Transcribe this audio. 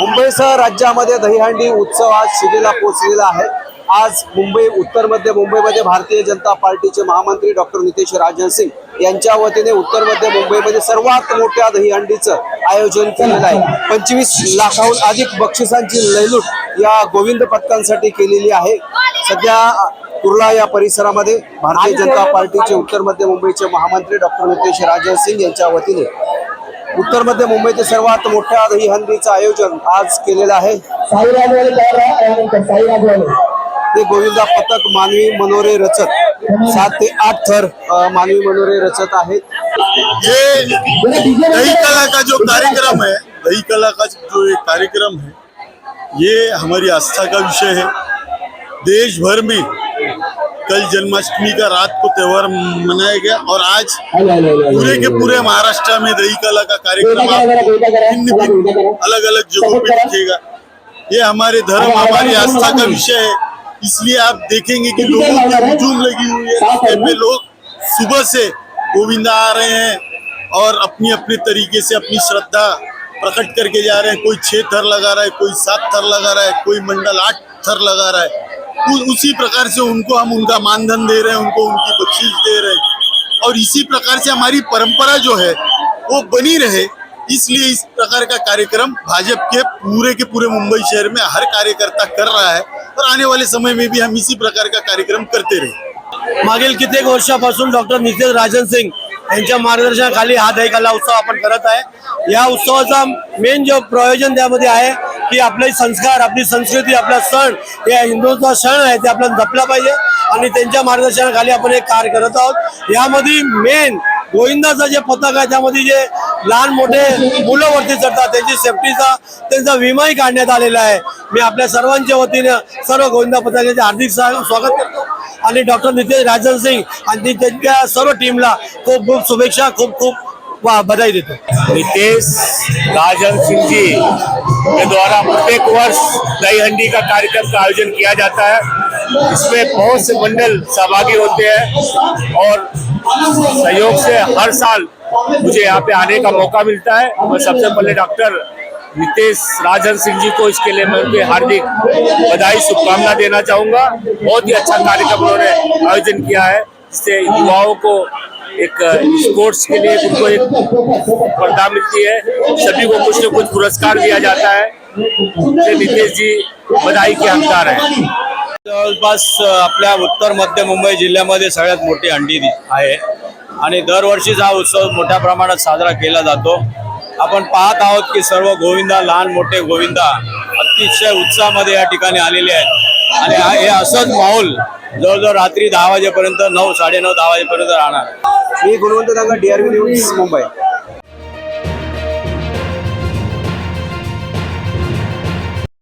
मुंबईसह राज्यामध्ये दहीहंडी उत्सव आज शिगेला पोहोचलेला आहे. आज मुंबई उत्तर मध्य मुंबईमध्ये भारतीय जनता पार्टीचे महामंत्री डॉक्टर नितेश राजन सिंग यांच्या वतीने उत्तर मध्य मुंबईमध्ये सर्वात मोठ्या दहीहंडीचं आयोजन केलेलं आहे. पंचवीस लाखाहून अधिक बक्षिसांची लयलूट या गोविंद पथकांसाठी केलेली आहे. सध्या कुर्ला या परिसरामध्ये भारतीय जनता पार्टीचे उत्तर मध्य मुंबईचे महामंत्री डॉक्टर नितेश राजन सिंग यांच्या वतीने उत्तर मध्य मुंबईचे सर्वात मोठ्या दहीहंडीचं आयोजन आज केलेलं आहे. ते गोविंदा पथक मानवी मनोरे रचत. सात ते आठ थर मानवी मनोरे रचत आहेत ये दही कला का जो कार्यक्रम है दही कला का जो कार्यक्रम है ये हमारी आस्था का विषय है। देश भर में कल जन्माष्टमी का रात को त्योहार मनाया गया और आज पूरे के पूरे महाराष्ट्र में दही कला का कार्यक्रम अलग अलग जगहों पे दिखेगा ये हमारे धर्म हमारी आस्था का विषय है। इसलिए आप देखेंगे कि लोगों की हुजूम लगी हुई है। पे लोग सुबह से गोविंदा आ रहे हैं और अपनी अपने तरीके से अपनी श्रद्धा प्रकट करके जा रहे हैं। कोई छह थर लगा रहा है कोई सात थर लगा रहा है कोई मंडल आठ थर लगा रहा है। उसी प्रकार से उनको हम उनका मानधन दे रहे हैं, उनको उनकी बख्शीश दे रहे हैं। और इसी प्रकार से हमारी परंपरा जो है, वो बनी रहे। इसलिए इस प्रकार का कार्यक्रम भाजपा के पूरे के पूरे मुंबई शहर में हर कार्यकर्ता कर रहा है और आने वाले समय में भी हम इसी प्रकार का कार्यक्रम करते रहे। मागील कित्येक वर्षापासून डॉक्टर नितेश राजन सिंग यांच्या मार्गदर्शनाखाली हा दहीकला उत्सव आपण करत आहे. या उत्सवाचा मेन जो प्रयोजन त्यामध्ये आहे की आपले संस्कार आपली संस्कृती आपला सण हे हिंदूचा सण आहे ते आपल्याला जपला पाहिजे. आणि त्यांच्या मार्गदर्शनाखाली आपण एक कार्य करत आहोत. यामध्ये मेन गोविंदाचं जे पथक आहे त्यामध्ये जे लहान मोठे मुलं वरती चढतात त्यांची सेफ्टीचा त्यांचा विमाही काढण्यात आलेला आहे. मी आपल्या सर्वांच्या वतीनं सर्व गोविंदा पथकाचे हार्दिक स्वागत करतो. आणि डॉक्टर नितेश राजन सिंग आणि त्यांच्या सर्व टीमला खूप खूप शुभेच्छा खूप खूप बधाई देतो नितेश राजन सिंह जी के द्वारा प्रत्येक वर्ष दही हंडी का कार्यक्रम का आयोजन किया जाता है। इसमें बहुत से मंडल सहभागी होते हैं और सहयोग से हर साल मुझे यहाँ पे आने का मौका मिलता है। मैं सबसे पहले डॉक्टर नितेश राजन सिंह जी को इसके लिए मैं उनके हार्दिक बधाई, शुभकामना देना चाहूँगा। बहुत ही अच्छा कार्यक्रम उन्होंने आयोजन किया है, जिससे युवाओं को एक स्पोर्ट्स के लिए उनको एक पर्दा मिलती है। सभी को कुछ न कुछ पुरस्कार दिया जाता है। नितेश जी बधाई के हकदार हैं। जवळपास आपल्या उत्तर मध्य मुंबई जिल्ह्यामध्ये सगळ्यात मोठी अंडी आहे. आणि दरवर्षीच हा उत्सव मोठ्या प्रमाणात साजरा केला जातो. आपण पाहत आहोत की सर्व गोविंदा लहान मोठे गोविंदा अतिशय उत्साहामध्ये या ठिकाणी आलेले आहेत. आणि हे असंच माहोल जवळजवळ रात्री दहा वाजेपर्यंत नऊ साडेनऊ दहा वाजेपर्यंत राहणार मी गुणवंत दांगा डीआरबी न्यूज मुंबई.